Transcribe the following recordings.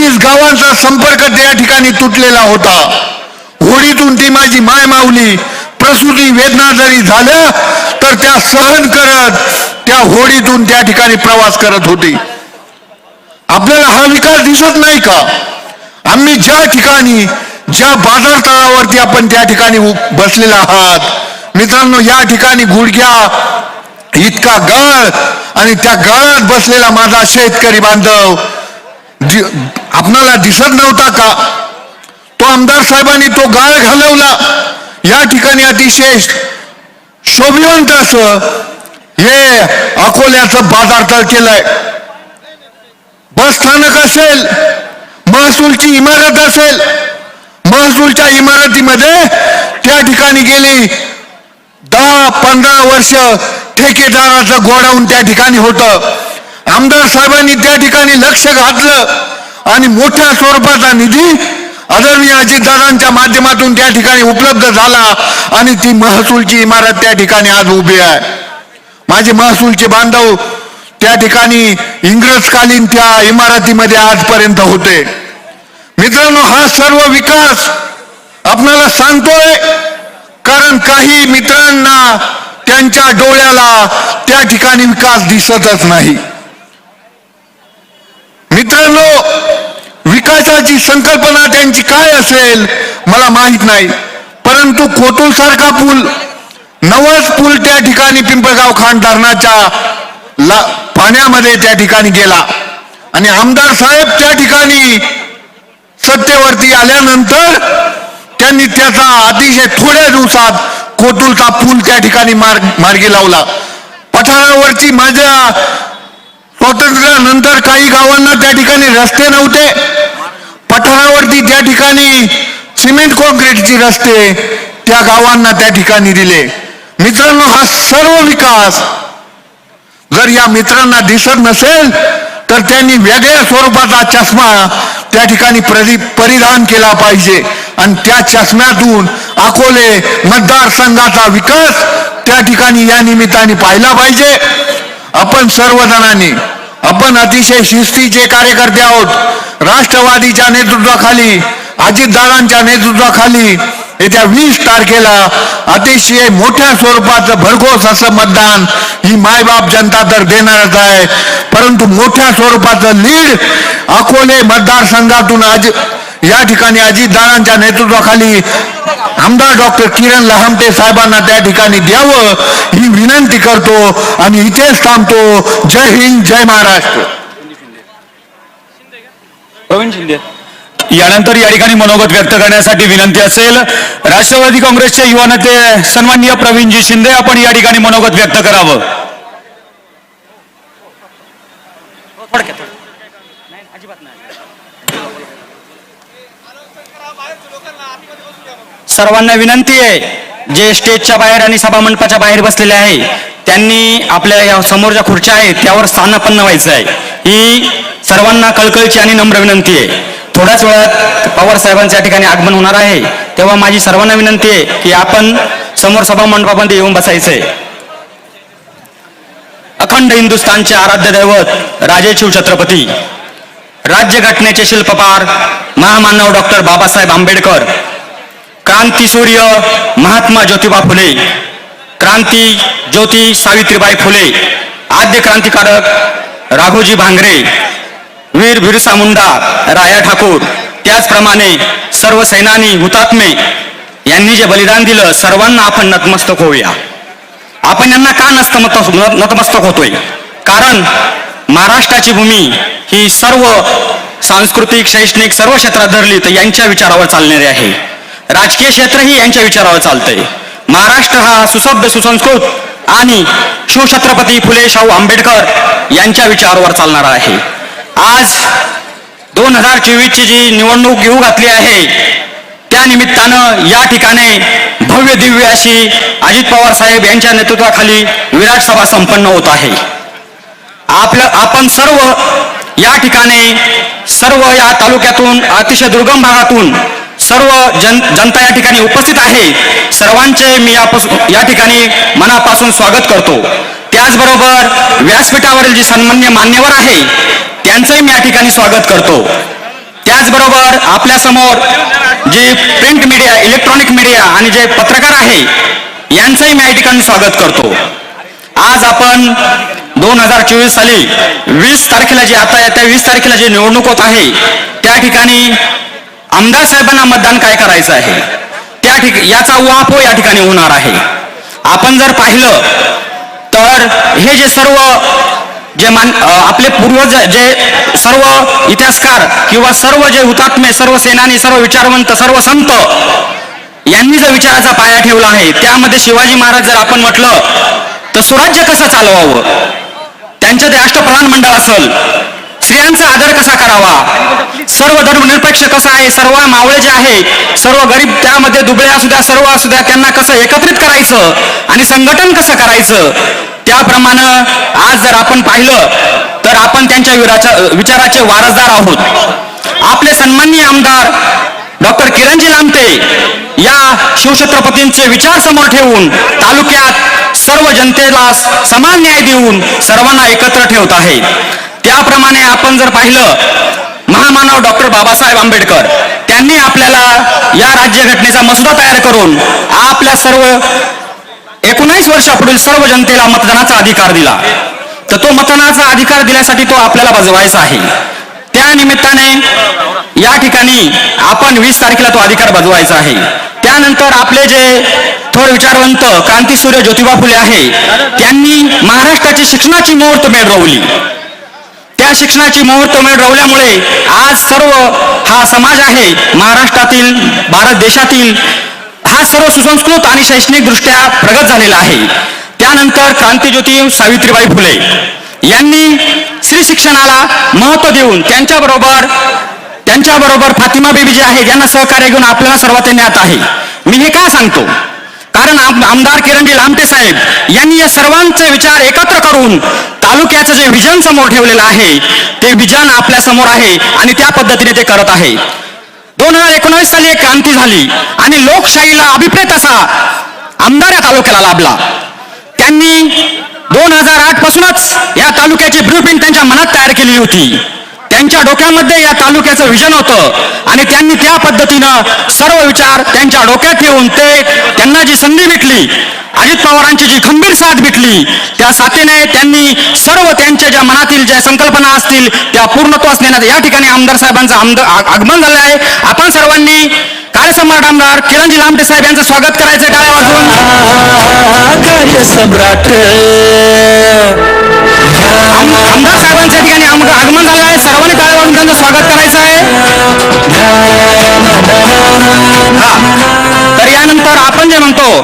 पंचवीस गावांचा संपर्क त्या ठिकाणी तुटलेला होता. होळीतून ती माझी माय माऊली प्रसूती वेदना जरी झाल्या तर त्या सहन करत त्या होळीतून त्या ठिकाणी प्रवास करत होती. आपल्याला हा विकास दिसत नाही का? आम्ही ज्या ठिकाणी ज्या बाजार तळावरती आपण त्या ठिकाणी बसलेला आहात मित्रांनो या ठिकाणी गुडघ्या इतका गळ आणि त्या गळत बसलेला माझा शेतकरी बांधव आपणाला दिसत नव्हता का? तो आमदार साहेबांनी तो गाळ घालवला. या ठिकाणी अतिशय शोभिवंत असं हे अकोल्याचं बाजारतळ केलंय. बस स्थानक असेल महसूलची इमारत असेल महसूलच्या इमारतीमध्ये त्या ठिकाणी गेली. दहा पंधरा वर्ष ठेकेदाराचं गोडाऊन त्या ठिकाणी होतं. आमदार साहेबांनी त्या ठिकाणी लक्ष घातलं. आणि मोठ्या स्वरूपाचा निधी आदरणीय अजितदादांच्या माध्यमातून त्या ठिकाणी उपलब्ध झाला आणि ती महसूलची इमारत त्या ठिकाणी आज उभी आहे. माझे महसूलचे बांधव त्या ठिकाणी इंग्रजकालीन त्या इमारतीमध्ये आजपर्यंत होते. मित्रांनो हा सर्व विकास आपणाला सांगतोय कारण काही मित्रांना त्यांच्या डोळ्याला त्या ठिकाणी विकास दिसतच नाही. मित्रांनो विकासाची संकल्पना त्यांची काय असेल मला माहीत नाही. परंतु कोतुल सारखा पूल नवस पूल त्या ठिकाणी पिंपळगाव खान धरणाच्या पाण्यामध्ये त्या ठिकाणी गेला. आणि आमदार साहेब त्या ठिकाणी सत्तेवरती आल्यानंतर त्यांनी त्याचा अतिशय थोड्या दिवसात कोतुलचा पूल त्या ठिकाणी मार्ग मार्गी लावला. पठारावरची माझ्या स्वातंत्र्यानंतर काही गावांना त्या ठिकाणी रस्ते नव्हते. पठारावरती त्या ठिकाणी सिमेंट कॉन्क्रीटची रस्ते त्या गावांना त्या ठिकाणी दिले. मित्रांनो हा सर्व विकास जर या मित्रांना दिसत नसेल तर त्यांनी वेगळ्या स्वरूपाचा चष्मा त्या ठिकाणी परिधान केला पाहिजे. आणि त्या चष्म्यातून अकोले मतदारसंघाचा विकास त्या ठिकाणी या निमित्ताने पाहिला पाहिजे. आपण सर्वजणांनी आपण अतिशय शिस्तीचे कार्यकर्ते आहोत. राष्ट्रवादीच्या नेतृत्वाखाली अजितदादांच्या नेतृत्वाखाली येत्या वीस तारखेला अतिशय मोठ्या स्वरूपाचं भरघोस असं मतदान ही मायबाप जनता तर देणारच आहे. परंतु मोठ्या स्वरूपाचं लीड अकोले मतदारसंघातून आज या ठिकाणी अजितदादांच्या नेतृत्वाखाली आमदार डॉक्टर किरण लहामटे साहेबांना त्या ठिकाणी द्यावं ही विनंती करतो आणि इथेच थांबतो. जय हिंद जय महाराष्ट्र. प्रवीण शिंदे यानंतर या ठिकाणी मनोगत व्यक्त करण्यासाठी विनंती असेल. राष्ट्रवादी काँग्रेसचे युवा नेते सन्माननीय प्रवीणजी शिंदे आपण या ठिकाणी मनोगत व्यक्त करावं. सर्वांना विनंती आहे जे स्टेजच्या बाहेर आणि सभामंडपाच्या बाहेर बसलेले आहे त्यांनी आपल्या या समोर ज्या खुर्च्या आहेत त्यावर स्थानापन्न व्हायचं आहे. ही सर्वांना कळकळची आणि नम्र विनंती आहे. थोड्याच वेळात पवार साहेबांच्या ठिकाणी आगमन होणार आहे. तेव्हा माझी सर्वांना विनंती आहे की आपण समोर सभामंडपामध्ये येऊन बसायचंय अखंड हिंदुस्थानचे आराध्य दैवत राजे शिवछत्रपती राज्यघटनेचे शिल्पकार महामानव डॉक्टर बाबासाहेब आंबेडकर क्रांतीसूर्य महात्मा ज्योतिबा फुले क्रांती ज्योती सावित्रीबाई फुले आद्य क्रांतिकारक राघोजी भांगरे वीर बिरसा मुंडा राया ठाकूर त्याचप्रमाणे सर्व सैनानी हुतात्मे यांनी जे बलिदान दिलं सर्वांना आपण नतमस्तक होऊया. आपण यांना का नतमस्त नतमस्तक होतोय? कारण महाराष्ट्राची भूमी ही सर्व सांस्कृतिक शैक्षणिक सर्व क्षेत्रात धरली तर यांच्या विचारावर चालणारी आहे. राजकीय क्षेत्रही यांच्या विचारावर चालतंय. महाराष्ट्र हा सुसभ्य सुसंस्कृत आणि शिवछत्रपती फुले शाहू आंबेडकर यांच्या विचारावर चालणार आहे. आज दोन हजार चोवीसची जी निवडणूक घेऊ घातली आहे त्या निमित्तानं या ठिकाणी भव्य दिव्य अशी अजित पवार साहेब यांच्या नेतृत्वाखाली विराट सभा संपन्न होत आहे. आपलं आपण सर्व या ठिकाणी सर्व या तालुक्यातून अतिशय दुर्गम भागातून सर्व जन जनता या ठिकाणी उपस्थित आहे. सर्वांचे मी या ठिकाणी मनापासून स्वागत करतो. त्याचबरोबर व्यासपीठावरील जे सन्मान्य मान्यवर आहे त्यांचंही मी या ठिकाणी स्वागत करतो. आपल्यासमोर जे प्रिंट मीडिया इलेक्ट्रॉनिक मीडिया आणि जे पत्रकार आहे यांचंही मी या ठिकाणी स्वागत करतो. आज आपण दोन हजार चोवीस साली वीस तारखेला जी आता येत्या वीस तारखेला जी निवडणूक होत आहे त्या ठिकाणी आमदार साहेबांना मतदान काय करायचं आहे? त्या ठिक याचा वापो या ठिकाणी होणार आहे. आपण जर पाहिलं तर हे जे सर्व जे मान आपले पूर्वज जे सर्व इतिहासकार किंवा सर्व जे हुतात्मे सर्व सेनानी सर्व विचारवंत सर्व संत यांनी जो विचाराचा पाया ठेवला आहे त्यामध्ये शिवाजी महाराज जर आपण म्हटलं तर स्वराज्य कसं चालवावं? त्यांचं ते अष्टप्रधान मंडळ असेल स्त्रियांचा आदर कसा करावा? सर्व धर्मनिरपेक्ष कसा आहे? सर्व मावळे जे आहे सर्व गरीब त्यामध्ये दुबळे असू द्या सर्व असू द्या त्यांना कसं एकत्रित करायचं आणि संघटन कसं करायचं? त्याप्रमाणे आज जर आपण पाहिलं तर आपण त्यांच्या विचाराचे वारसदार आहोत. आपले सन्माननीय आमदार डॉक्टर किरणजी लांबते या शिवछत्रपतींचे विचार समोर ठेवून तालुक्यात सर्व जनतेला समान न्याय देऊन सर्वांना एकत्र ठेवत आहे त्याप्रमाणे आपण जर पाहिलं महामानव डॉक्टर बाबासाहेब आंबेडकर त्यांनी आपल्याला या राज्यघटनेचा मसुदा तयार करून आपल्या सर्व एकोणीस वर्षापुढील सर्व जनतेला मतदानाचा अधिकार दिला. तर तो मतदानाचा अधिकार दिल्यासाठी तो आपल्याला बजवायचा आहे. त्या निमित्ताने या ठिकाणी आपण वीस तारखेला तो अधिकार बजवायचा आहे. त्यानंतर आपले जे थोर विचारवंत क्रांतीसूर्य ज्योतिबा फुले आहे त्यांनी महाराष्ट्राची शिक्षणाची मुहूर्त रोवली त्या शिक्षणाची मुहूर्तमेढ रोवल्यामुळे आज सर्व हा समाज आहे महाराष्ट्रातील भारत देशातील हा सर्व सुसंस्कृत आणि शैक्षणिक दृष्ट्या प्रगत झालेला आहे. त्यानंतर क्रांतीज्योती सावित्रीबाई फुले यांनी स्त्री शिक्षणाला महत्त्व देऊन त्यांच्याबरोबर त्यांच्याबरोबर फातिमा बेबी जे आहे यांना सहकार्य घेऊन आपल्याला सर्वात ज्ञात आहे. मी हे का सांगतो? कारण आम- आमदार किरणजी लामटे साहेब यांनी या सर्वांचे विचार एकत्र करून तालुक्याचं जे विजन समोर ठेवलेलं आहे ते विजन आपल्यासमोर आहे आणि त्या पद्धतीने ते करत आहे. दोन हजार एकोणावीस साली एक क्रांती झाली आणि लोकशाहीला अभिप्रेत असा आमदार या तालुक्याला लाभला. त्यांनी दोन हजार आठ पासूनच या तालुक्याची ब्ल्यूप्रिंट त्यांच्या मनात तयार केली होती. त्यांच्या डोक्यामध्ये या तालुक्याचं विजन होतं. आणि त्यांनी त्या पद्धतीनं सर्व विचार त्यांच्या डोक्यात ठेवून ते त्यांना जी संधी भेटली अजित पवारांची जी खंबीर साथ भेटली त्या साथीने त्यांनी सर्व त्यांच्या ज्या मनातील ज्या संकल्पना असतील त्या पूर्णत्वास नेण्यात या ठिकाणी आमदार साहेबांचं आमद- आगमन झालं आहे. आपण सर्वांनी कार्यसम्राट आमदार किरणजी लांबटे साहेब यांचं स्वागत करायचं टाळ्या वाजवून कार्य सम्राट. आम- आमदार साहेबांच्या ठिकाणी आम- आगमन झालं आहे. सर्वांनी टाळ्या वाढून त्यांचं स्वागत करायचं आहे. हा. तर यानंतर आपण जे म्हणतो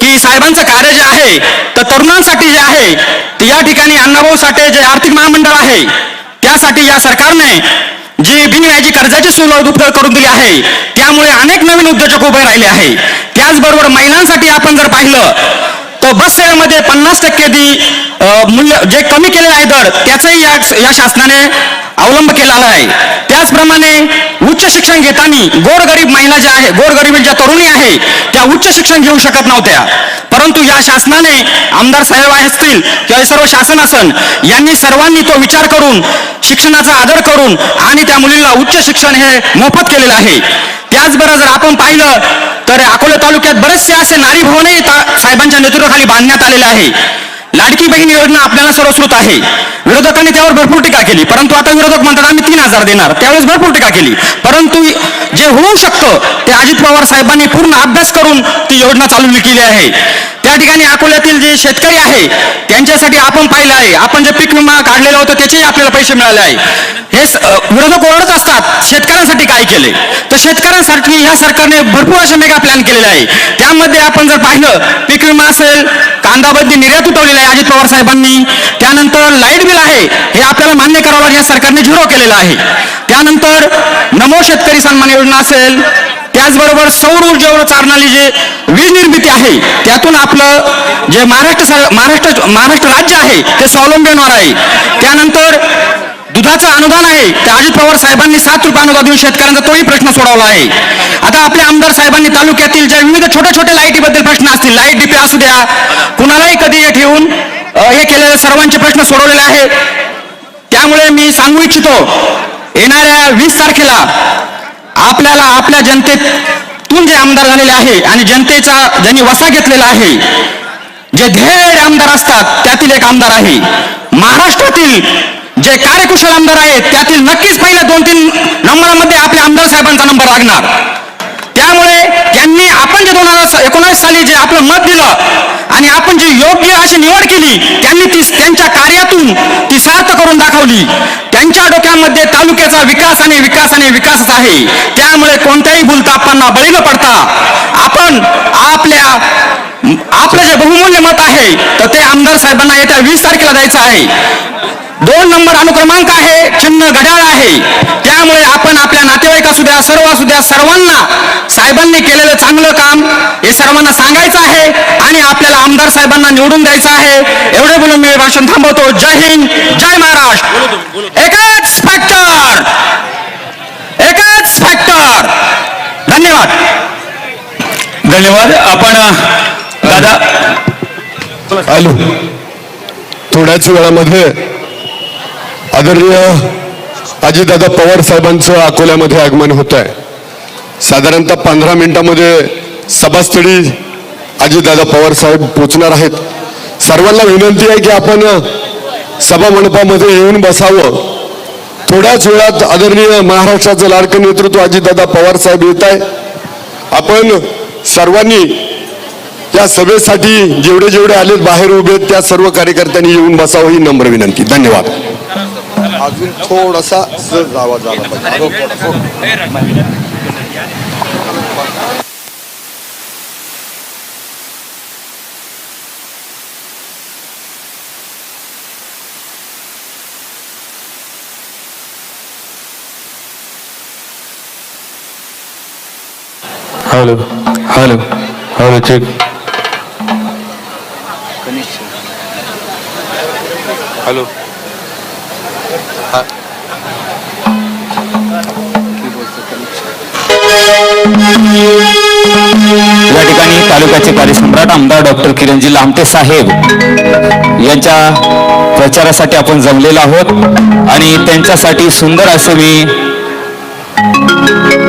की साहेबांचं कार्य जे आहे तर तरुणांसाठी जे आहे ते या ठिकाणी अण्णाभाऊ साठे जे आर्थिक महामंडळ आहे त्यासाठी या सरकारने जी बिनव्याजी कर्जाची सुलभ उपलब्ध करून दिली आहे त्यामुळे अनेक नवीन उद्योजक उभे राहिले आहे. त्याचबरोबर महिलांसाठी आपण जर पाहिलं तर बस सेवेमध्ये पन्नास टक्के दी मूल्य जे कमी केलेलं आहे दर त्याचाही या या शासनाने अवलंब केलेला आहे. त्याचप्रमाणे उच्च शिक्षण घेताना गोरगरीब महिला ज्या आहे गोरगरीब ज्या तरुणी आहे त्या उच्च शिक्षण घेऊ शकत नव्हत्या. परंतु या शासनाने आमदार साहेब असतील किंवा हे सर्व शासन असन यांनी सर्वांनी तो विचार करून शिक्षणाचा आदर करून आणि त्या मुलीला उच्च शिक्षण हे मोफत केलेलं आहे. त्याचबरोबर जर आपण पाहिलं तर अकोला तालुक्यात बरेचसे असे नारी भवनही साहेबांच्या नेतृत्वाखाली बांधण्यात आलेले आहे. लाडकी बहीण योजना आपल्याला सर्वश्रुत आहे. विरोधकांनी त्यावर भरपूर टीका केली परंतु आता विरोधक म्हणतात आम्ही तीन हजार देणार. त्यावेळेस भरपूर टीका केली. परंतु जे होऊ शकतं ते अजित पवार साहेबांनी पूर्ण अभ्यास करून ती योजना चालू केली आहे. त्या ठिकाणी अकोल्यातील जे शेतकरी आहे त्यांच्यासाठी आपण पाहिलं आहे आपण जे पीक विमा काढलेला होता त्याचेही आपल्याला पैसे मिळाले आहे. हे विरोधक ओरडत असतात शेतकऱ्यांसाठी काय केले? तर शेतकऱ्यांसाठी ह्या सरकारने भरपूर असे मेगा प्लॅन केलेले आहे. त्यामध्ये आपण जर पाहिलं पीक विमा असेल कांदाबद्दी निर्यात उठवलेली आहे अजित पवार साहेबांनी. त्यानंतर लाइट बिल आहे हे आपल्याला मान्य करावं लागेल या सरकारने झिरो केलेलं आहे. त्यानंतर नमो शेतकरी सन्मान योजना असेल त्याचबरोबर सौर ऊर्जेवर चालणारी जे वीज निर्मिती आहे त्यातून आपलं जे महाराष्ट्र सर- महाराष्ट्र महाराष्ट्र राज्य आहे ते स्वावलंबी होणार आहे. त्यानंतर दुधाचं अनुदान आहे ते अजित पवार साहेबांनी सात रुपये अनुदान देऊन शेतकऱ्यांचा तोही प्रश्न सोडवला आहे. आता आपल्या आमदार साहेबांनी तालुक्यातील ज्या विविध छोट्या छोट्या लाईटीबद्दल प्रश्न असतील लाइट डिपे असू द्या कुणालाही कधी हे ठेवून हे केलेले सर्वांचे प्रश्न सोडवलेले आहे त्यामुळे मी सांगू इच्छितो येणाऱ्या वीस तारखेला आपल्याला आपल्या जनतेतून जे आमदार झालेले आहे आणि जनतेचा ज्यांनी वसा घेतलेला आहे जे ध्येय आमदार असतात त्यातील एक आमदार आहे. महाराष्ट्रातील जे कार्यकुशल आमदार आहेत त्यातील नक्कीच पहिल्या दोन तीन नंबरामध्ये आपल्या आमदार साहेबांचा नंबर लागणार. त्यामुळे त्यांनी आपण जे दोन हजार एकोणावीस साली जे आपलं मत दिलं आणि आपण जी योग्य अशी निवड केली त्यांनी ती त्यांच्या कार्यातून ती सार्थ करून दाखवली. त्यांच्या डोक्यामध्ये तालुक्याचा विकास आणि विकास आणि विकासच आहे. त्यामुळे कोणत्याही भूलतापांना बळी न पडता आपण आपल्या आपलं जे बहुमूल्य मत आहे तर ते आमदार साहेबांना येत्या वीस तारखेला द्यायचं आहे. दोन नंबर अनुक्रमांक आहे चिन्ह घड्याळ आहे. त्यामुळे आपण आपल्या नातेवाईक असू द्या सर्व असू द्या सर्वांना साहेबांनी केलेलं चांगलं काम हे सर्वांना सांगायचं आहे आणि आपल्याला आमदार साहेबांना निवडून द्यायचं आहे. एवढे बोलून मी भाषण थांबवतो. जय हिंद जय महाराष्ट्र. एकच फॅक्टर एकच फॅक्टर धन्यवाद. धन्यवाद. आपण दादा. आलो थोड्याच वेळामध्ये आदरणीय अजितदादा पवार साहेबांचं अकोल्यामध्ये आगमन होत आहे साधारणतः पंधरा मिनिटामध्ये सभास्थळी अजितदादा पवार साहेब पोचणार आहेत. सर्वांना विनंती आहे की आपण सभा मंडपामध्ये येऊन बसावं. थोड्याच वेळात आदरणीय महाराष्ट्राचं लाडकं नेतृत्व अजितदादा पवार साहेब येत आहे. आपण सर्वांनी या सभेसाठी जेवढे जेवढे आलेत बाहेर उभे आहेत त्या सर्व कार्यकर्त्यांनी येऊन बसावं ही नम्र विनंती. धन्यवाद. अजून थोडासा आवाज आला पाहिजे hello hello hello check hello या ठिकाणी तालुक्याचे कार्यसम्राट आमदार डॉक्टर किरणजी लामटे साहेब यांच्या प्रचारासाठी आपण जमलेलो आहोत आणि त्यांच्यासाठी सुंदर असे मी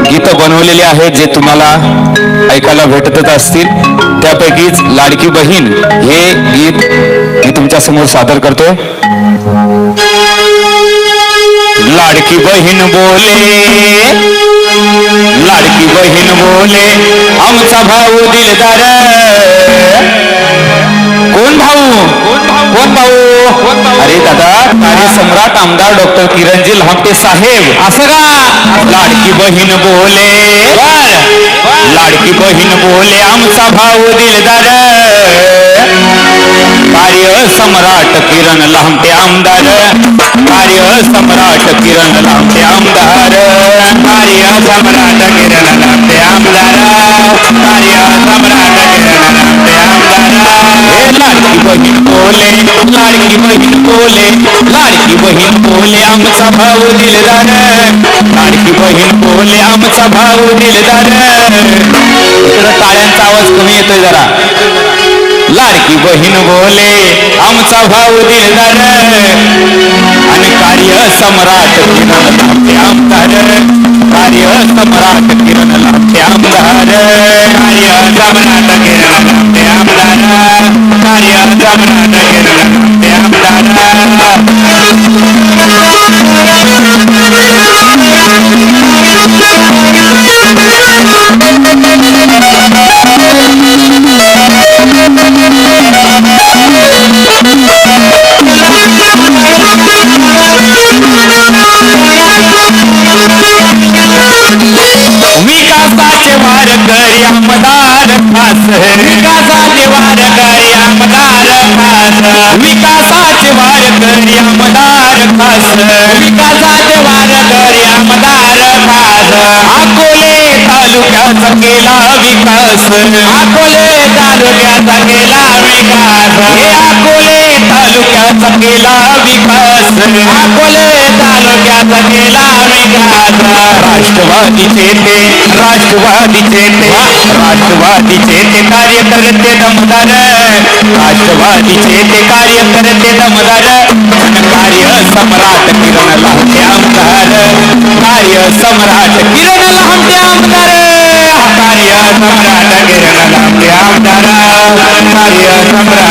गीत बनवलेले आहेत जे तुम्हाला ऐकायला भेटतच असतील. त्यापैकीच लाडकी बहीण हे गीत मी तुमच्यासमोर सादर करतोय. लाडकी बहीण बोले लाडकी बहीण बोले आमचा भाऊ दिलदार। कोण भाऊ? कोण भाऊ? अरे दादा कार्य सम्राट आमदार डॉक्टर किरणजी लहामटे साहेब। असं का? लाडकी बहीण बोले लाडकी बहीण बोले आमचा भाऊ दिलदार। कार्य सम्राट किरण लांबटे आमदार कार्य सम्राट किरण लांबटे आमदार कार्य सम्राट किरण लांबटे आमदार कार्य सम्राट किरण लांबटे आमदार हे लाडकी बहीण बोले लाडकी बहीण बोले लाडकी बहीण बोले आमचा भाऊ दिलदार लाडकी बहीण बोले आमचा भाऊ दिलदार इकडं टाळ्यांचा आवाज कमी येतोय जरा. लाडकी बहीण बोले आमचा भाऊ दिलदार आणि कार्य सम्राट किरण लाभते आमदार. कार्य सम्राट किरण लाभते आमदार. कार्य सम्राट किरण लाभते आमदार. कार्य सम्राट किरण लाभते आमदार. अकोले तालुक्याचा केला विकास हे अकोले तालुक्याचा केला विकास अकोले तालुक्याचा केला विकास राष्ट्रवादी राष्ट्रवादीचे ते राष्ट्रवादीचे ते राष्ट्रवादीचे ते कार्यकर्ते दमदार राष्ट्रवादीचे ते कार्यकर्ते दमदार. कार्य सम्राट किरण लांबे आमदार. कार्य सम्राट किरण लांबे आमदार. कार्य सम्राट किरण लांबे आमदार कार्य सम्राट किरण